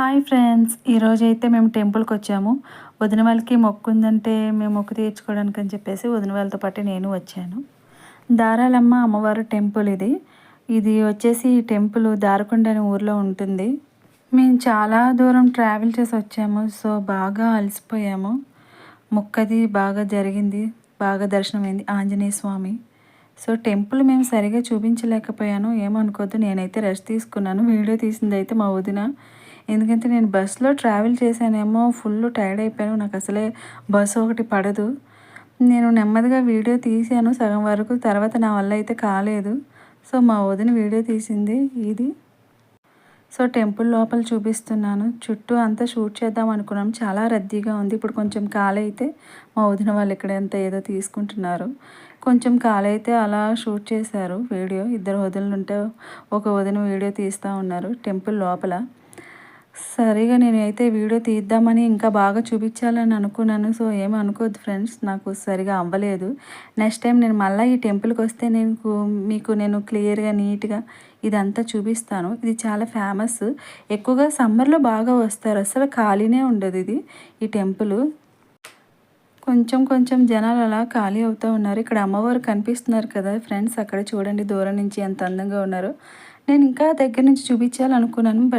Hi friends ఈరోజు అయితే మేము టెంపుల్కి వచ్చాము. వదిన వాళ్ళకి మొక్కు ఉందంటే మేము మొక్కు తీర్చుకోవడానికి అని చెప్పేసి వదిన వాళ్ళతో పాటు నేను వచ్చాను. దారాలమ్మ అమ్మవారు టెంపుల్ ఇది. ఇది వచ్చేసి ఈ టెంపుల్ దారకొండ అనే ఊర్లో ఉంటుంది. మేము చాలా దూరం ట్రావెల్ చేసి వచ్చాము. సో బాగా అలసిపోయాము. మొక్కది బాగా జరిగింది. బాగా దర్శనమైంది ఆంజనేయ స్వామి. సో టెంపుల్ మేము సరిగా చూపించలేకపోయాను. ఏమనుకోద్దు నేనైతే రెస్ట్ తీసుకున్నాను. వీడియో తీసింది అయితే మా వదిన. ఎందుకంటే నేను బస్సులో ట్రావెల్ చేశానేమో ఫుల్ టైర్డ్ అయిపోయాను. నాకు అసలే బస్సు ఒకటి పడదు. నేను నెమ్మదిగా వీడియో తీసాను సగం వరకు. తర్వాత నా వల్ల అయితే కాలేదు. సో మా వదిన వీడియో తీసింది. ఇది. సో టెంపుల్ లోపల చూపిస్తున్నాను. చుట్టూ అంతా షూట్ చేద్దాం అనుకున్నాం. చాలా రద్దీగా ఉంది. ఇప్పుడు కొంచెం ఖాళీ అయితే మా వదిన వాళ్ళు ఇక్కడ ఎంత ఏదో తీసుకుంటున్నారు. కొంచెం ఖాళీ అయితే అలా షూట్ చేశారు వీడియో. ఇద్దరు వదినలు ఉంటే ఒక వదిన వీడియో తీస్తూ ఉన్నారు టెంపుల్ లోపల. సరిగా నేను అయితే వీడియో తీద్దామని ఇంకా బాగా చూపించాలని అనుకున్నాను. సో ఏమి అనుకోద్దు ఫ్రెండ్స్ నాకు సరిగా అవ్వలేదు. నెక్స్ట్ టైం నేను మళ్ళీ ఈ టెంపుల్కి వస్తే నేను మీకు నేను క్లియర్గా నీట్గా ఇదంతా చూపిస్తాను. ఇది చాలా ఫేమస్. ఎక్కువగా సమ్మర్లో బాగా వస్తారు. అసలు ఖాళీనే ఉండదు ఇది ఈ టెంపుల్. కొంచెం కొంచెం జనాలు అలా ఖాళీ అవుతూ ఉన్నారు. ఇక్కడ అమ్మవారు కనిపిస్తున్నారు కదా ఫ్రెండ్స్ అక్కడ చూడండి దూరం నుంచి ఎంత అందంగా ఉన్నారు. నేను ఇంకా దగ్గర నుంచి చూపించాలనుకున్నాను బట్